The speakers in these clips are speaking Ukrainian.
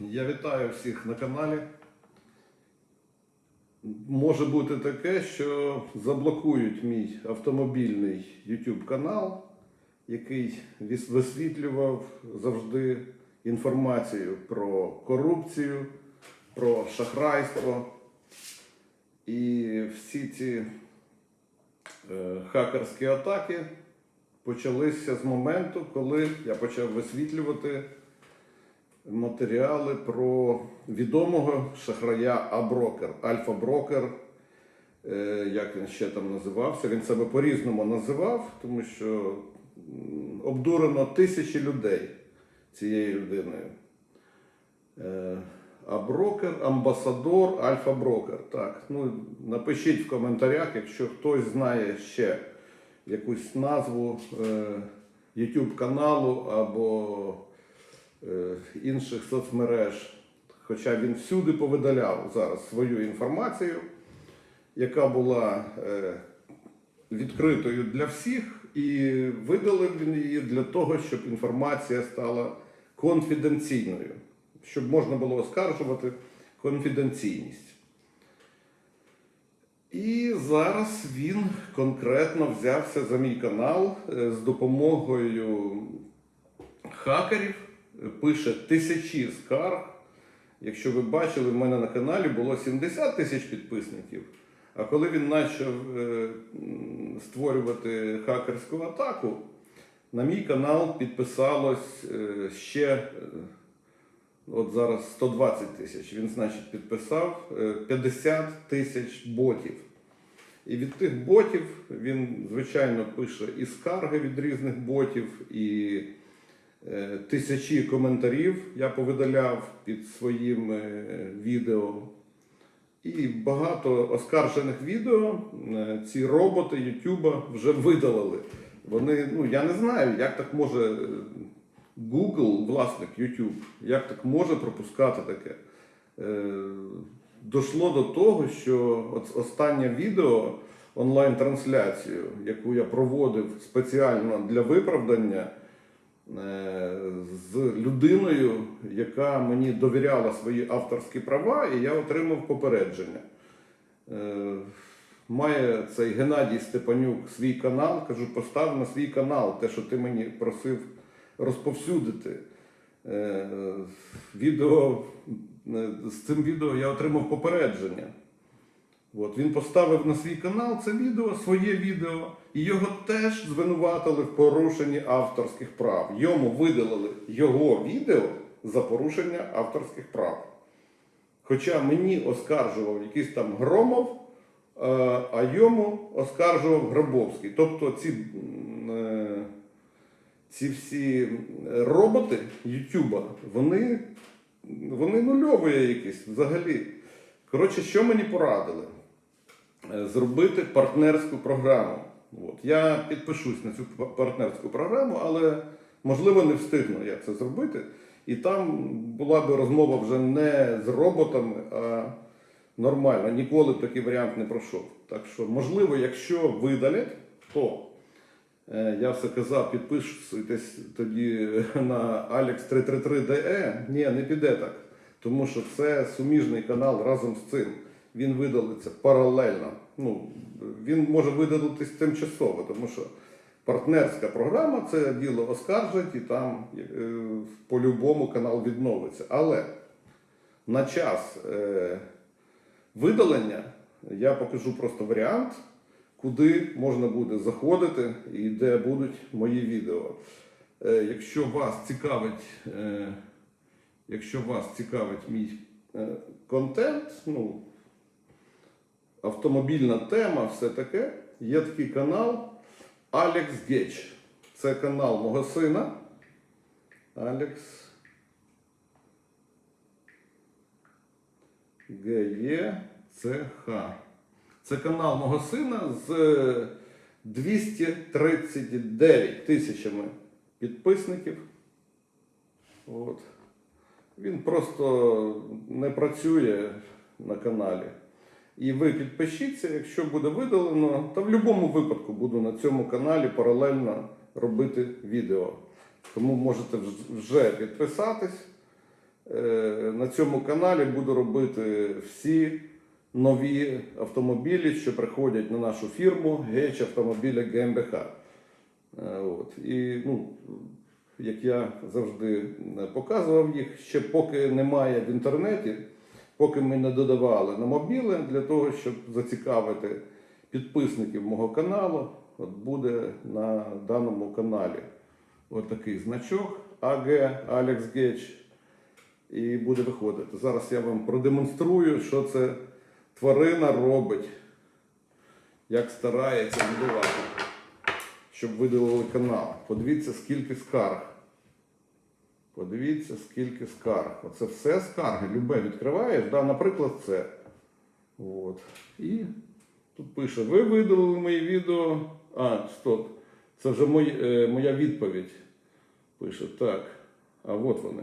Я вітаю всіх на каналі. Може бути таке, що заблокують мій автомобільний YouTube канал, який висвітлював завжди інформацію про корупцію, про шахрайство. І всі ці е, хакерські атаки почалися з моменту, коли я почав висвітлювати матеріали про відомого шахрая Аброкер, Альфа-брокер, е, як він ще там називався. Він себе по-різному називав, тому що обдурено тисячі людей цією людиною. Е, Аброкер, амбасадор, Альфа-брокер. Так, ну напишіть в коментарях, якщо хтось знає ще якусь назву е, YouTube каналу або інших соцмереж. Хоча він всюди повидаляв зараз свою інформацію, яка була е, відкритою для всіх, і видалив він її для того, щоб інформація стала конфіденційною, щоб можна було оскаржувати конфіденційність. І зараз він конкретно взявся за мій канал е, з допомогою хакерів, е, пише тисячі скарг. Якщо ви бачили, в мене на каналі було 70 тисяч підписників. А коли він почав е, створювати хакерську атаку, на мій канал підписалось е, ще е, от зараз 120 тисяч. Він, значить, підписав е, 50 тисяч ботів. І від тих ботів він, звичайно, пише і скарги від різних ботів, і тисячі коментарів я повидаляв під своїм е, відео. І багато оскаржених відео е, ці роботи Ютуба вже видалили. Вони, ну я не знаю, як так може е, Google, власник YouTube, як так може пропускати таке. Е, Дошло до того, що останнє відео онлайн-трансляцію, яку я проводив спеціально для виправдання е, з людиною, яка мені довіряла свої авторські права, і я отримав попередження. Е, Має цей Геннадій Степанюк свій канал. Кажу, постав на свій канал те, що ти мені просив розповсюдити. Е, Відео, е, з цим відео я отримав попередження. От, він поставив на свій канал це відео, своє відео, і його теж звинуватили в порушенні авторських прав. Йому видалили його відео за порушення авторських прав. Хоча мені оскаржував якийсь там Громов, е, а йому оскаржував Грабовський. Тобто ці, е, ці всі роботи Ютуба, вони, вони нульові якісь взагалі. Коротше, що мені порадили? Е, Зробити партнерську програму. От. Я підпишусь на цю партнерську програму, але можливо не встигну я це зробити. І там була би розмова вже не з роботами, а нормально. Ніколи б такий варіант не пройшов. Так що, можливо, якщо видалять, то е, я все казав, підписуйтесь тоді на Alex333DE. Ні, не піде так. Тому що це суміжний канал разом з цим. Він видалиться паралельно. Ну, він може видалитись тимчасово, тому що партнерська програма це діло оскаржить і там е, по-любому канал відновиться. Але на час е, видалення я покажу просто варіант, куди можна буде заходити і де будуть мої відео. Е, якщо вас цікавить, якщо вас цікавить мій контент, ну, автомобільна тема, все таке, є такий канал Alex Геч. Це канал мого сина. Алекс ГЕЦХ. Це канал мого сина з 239 тисячами підписників. От. Він просто не працює на каналі. І ви підпишіться, якщо буде видалено, та в будь-якому випадку буду на цьому каналі паралельно робити відео. Тому можете вже підписатись. е, на цьому каналі буду робити всі нові автомобілі, що приходять на нашу фірму Геч Автомобіля ГМБХ. Е, От. І ну, як я завжди е, показував їх, ще поки немає в інтернеті, поки ми не додавали на мобіли для того, щоб зацікавити підписників мого каналу, от буде на даному каналі от значок АГ Алекс Геч. І буде виходити. Зараз я вам продемонструю, що це тварина робить, як старається будувати, щоб видалили канал. Подивіться, скільки скарг. Подивіться, скільки скарг. Оце все скарги. Любе відкриваєш, да, наприклад, це. От. І тут пише: ви видалили мої відео. А, стоп. Це вже мой, е, моя відповідь. Пише так. А от вони.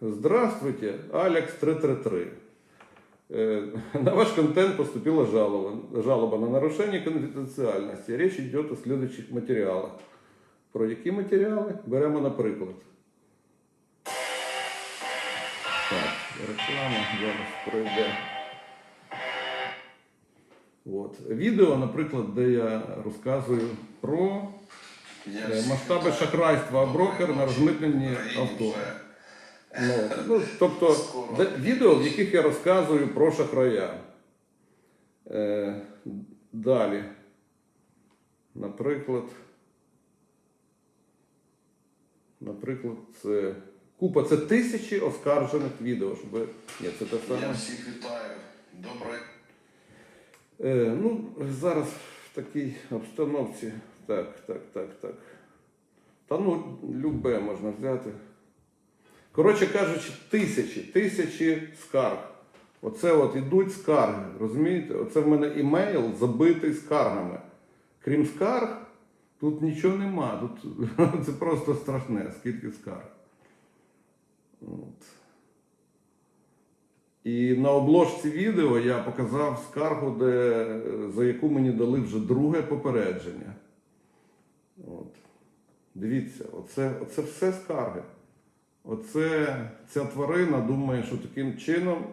Здравствуйте, Алекс 333. Э, На ваш контент поступила жалоба, жалоба на нарушение конфиденциальности. Речь идет о следующих матеріалах. Про які матеріали? Беремо наприклад. Так, реклама зараз пройде. От. Відео, наприклад, де я розказую про е, масштаби шахрайства брокер на розмитненні авто. Ну, ну, тобто де, відео, в яких я розказую про шахрая. Е, далі. Наприклад. Наприклад, це купа, це тисячі оскаржених відео. Щоб... Ні, це те Я всіх вітаю. Добре. Е, ну, зараз в такій обстановці. Так, так, так, так. Та ну, любе можна взяти. Коротше кажучи, тисячі, тисячі скарг. Оце от ідуть скарги. Розумієте? Оце в мене імейл забитий скаргами. Крім скарг, тут нічого нема. Тут це просто страшне, скільки скарг. От. І на обложці відео я показав скаргу, де, за яку мені дали вже друге попередження. От. Дивіться, оце, оце все скарги. Оце ця тварина думає, що таким чином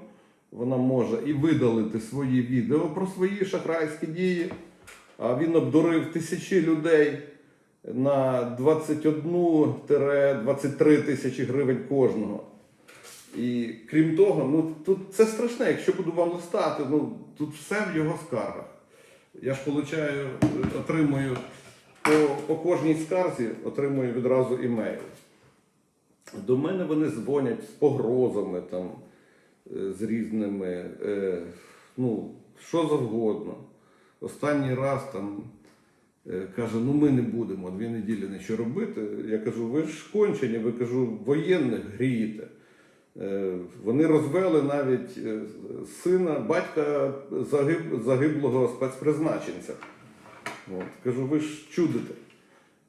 вона може і видалити свої відео про свої шахрайські дії. Він обдурив тисячі людей на 21-23 тисячі гривень кожного. І крім того, ну тут це страшне, якщо буду вам листати, ну тут все в його скаргах. Я ж получаю, отримую по, по кожній скарзі, отримую відразу імейл. До мене вони дзвонять з погрозами, там, е, з різними, е, ну, що завгодно. Останній раз там е, каже, ну ми не будемо дві неділі нічого робити. Я кажу, ви ж кончені, ви кажу, воєнних грієте. Е, Вони розвели навіть е, сина, батька загиб, загиблого спецпризначенця. От. Кажу, ви ж чудите.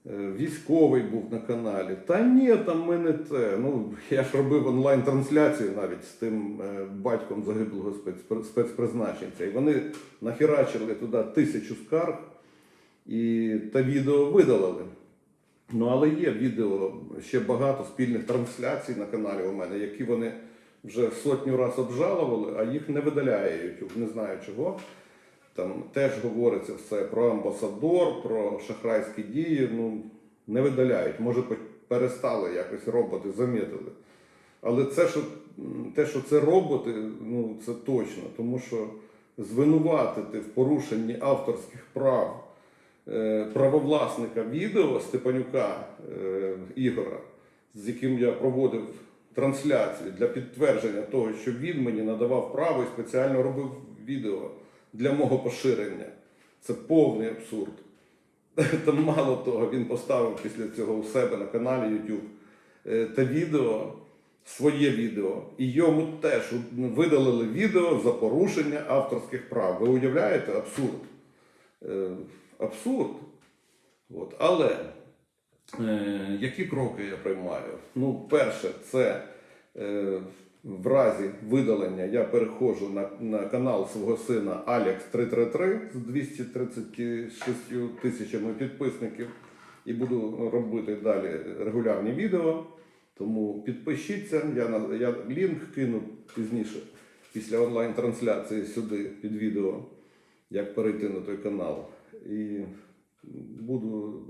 Е, Військовий був на каналі. Та ні, там ми не те. Ну, я ж робив онлайн-трансляцію навіть з тим е, батьком загиблого спецпри- спецпризначенця. І вони нахерачили туди тисячу скарг і та відео видалили. Ну, але є відео, ще багато спільних трансляцій на каналі у мене, які вони вже сотню раз обжалували, а їх не видаляє. Не знаю чого. Там теж говориться все про амбасадор, про шахрайські дії. Ну, не видаляють. Може, перестали якось роботи, замітили. Але це, що, те, що це роботи, ну це точно, тому що звинуватити в порушенні авторських прав е, правовласника відео Степанюка е, Ігора, з яким я проводив трансляцію для підтвердження того, що він мені надавав право і спеціально робив відео для мого поширення. Це повний абсурд. Там мало того, він поставив після цього у себе на каналі YouTube е, те відео, своє відео, і йому теж видалили відео за порушення авторських прав. Ви уявляєте абсурд? Е, Абсурд. От. Але е, які кроки я приймаю? Ну, перше, це в разі видалення я переходжу на, на канал свого сина Alex333 з 236 тисячами підписників і буду робити далі регулярні відео. Тому підпишіться, я, я лінк кину пізніше, після онлайн-трансляції сюди під відео, як перейти на той канал. І буду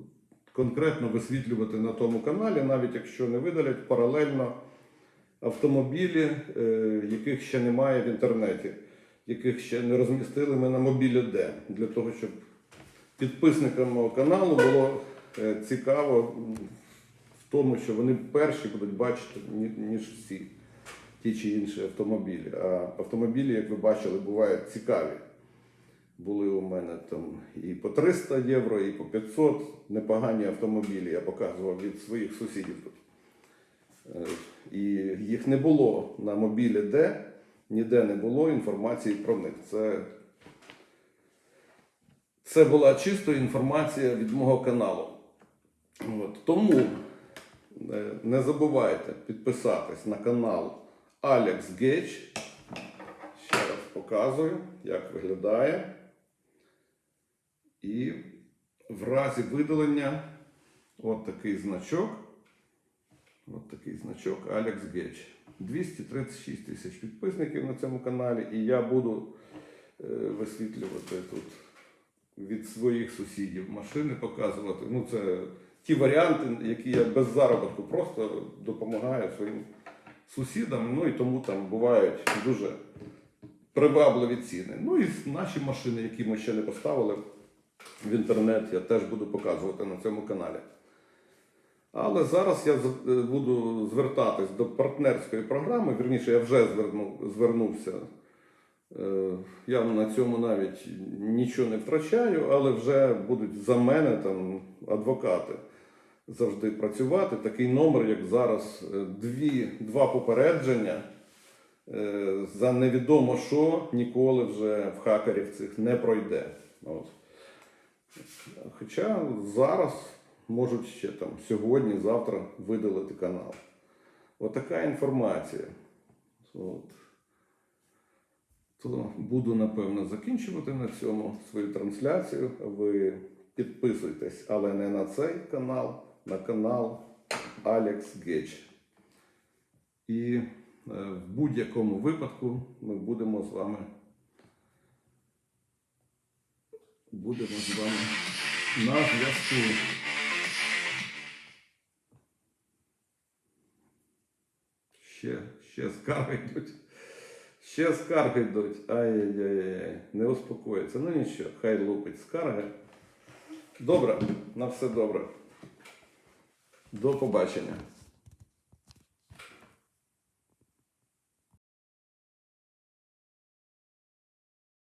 конкретно висвітлювати на тому каналі, навіть якщо не видалять паралельно автомобілі, е, яких ще немає в інтернеті, яких ще не розмістили ми на мобілі Д, для того, щоб підписникам мого каналу було е, цікаво в тому, що вони перші будуть бачити, ніж всі ті чи інші автомобілі. А автомобілі, як ви бачили, бувають цікаві. Були у мене там і по 300 євро, і по 500 непогані автомобілі. Я показував від своїх сусідів тут. І їх не було на мобілі де, ніде не було інформації про них. Це, це була чисто інформація від мого каналу. От. Тому е, не забувайте підписатись на канал Alex Gage. Ще раз показую, як виглядає. І в разі видалення от такий значок. От такий значок Alex Gage. 236 тисяч підписників на цьому каналі, і я буду е, висвітлювати тут від своїх сусідів машини показувати. Ну, це ті варіанти, які я без заробітку просто допомагаю своїм сусідам. Ну і тому там бувають дуже привабливі ціни. Ну і наші машини, які ми ще не поставили в інтернет, я теж буду показувати на цьому каналі. Але зараз я е, буду звертатись до партнерської програми. Вірніше, я вже звернувся. Е, Я на цьому навіть нічого не втрачаю, але вже будуть за мене там адвокати завжди працювати. Такий номер, як зараз, е, дві, два попередження за невідомо що ніколи вже в хакерів цих не пройде. От. Хоча зараз можуть ще там сьогодні, завтра видалити канал. Отака інформація. От. То буду, напевно, закінчувати на цьому свою трансляцію. Ви підписуйтесь, але не на цей канал, на канал Alex Gage. І е, в будь-якому випадку ми будемо з вами будемо з вами на зв'язку. Ще скарги йдуть. Ще скарги йдуть. Ай-яй-яй, не успокоїться. Ну нічого, хай лупить скарги. Добре, на все добре. До побачення.